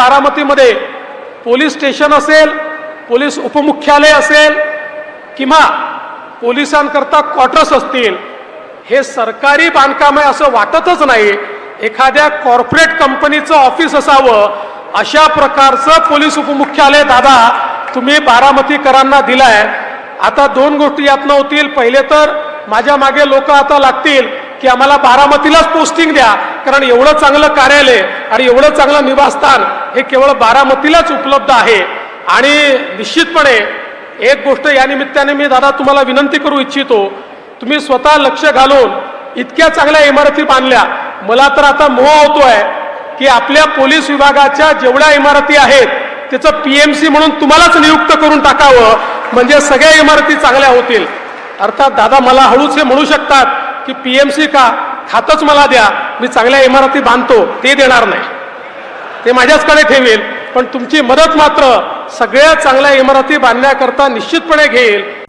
बारामतीमध्ये police station असेल police उपमुख्यालय असेल किंवा पोलिसांकरता क्वार्टर्स असतील हे सरकारी बांधकाम आहे असं वाटतच नाही. एखाद्या कॉर्पोरेट कंपनीचं ऑफिस असावं अशा प्रकारचं पोलीस उपमुख्यालय दादा तुम्ही बारामतीकरांना दिलाय. आता दोन गोष्टी यातनं होतील. पहिले तर माझ्या मागे लोक आता लागतील की आम्हाला बारामतीलाच पोस्टिंग द्या कारण एवढं चांगलं कार्यालय आणि एवढं चांगलं निवासस्थान हे केवळ बारामतीलाच उपलब्ध आहे. आणि निश्चितपणे एक गोष्ट या निमित्ताने मी दादा तुम्हाला विनंती करू इच्छितो. तुम्ही स्वतः लक्ष घालून इतक्या चांगल्या इमारती बांधल्या. मला तर आता मोह होतोय की आपल्या पोलीस विभागाच्या जेवढ्या इमारती आहेत त्याचं पीएमसी म्हणून तुम्हालाच नियुक्त करून टाकावं. म्हणजे सगळ्या इमारती चांगल्या होतील. अर्थात दादा मला हळूच हे म्हणू शकतात की पीएमसी का? खातच मला द्या. मी चांगल्या इमारती बांधतो. ते देणार नाही. ते माझ्याचकडे ठेवेल. पण तुमची मदत मात्र सगळ्या चांगल्या इमारती बांधण्याकरता निश्चितपणे घेईल.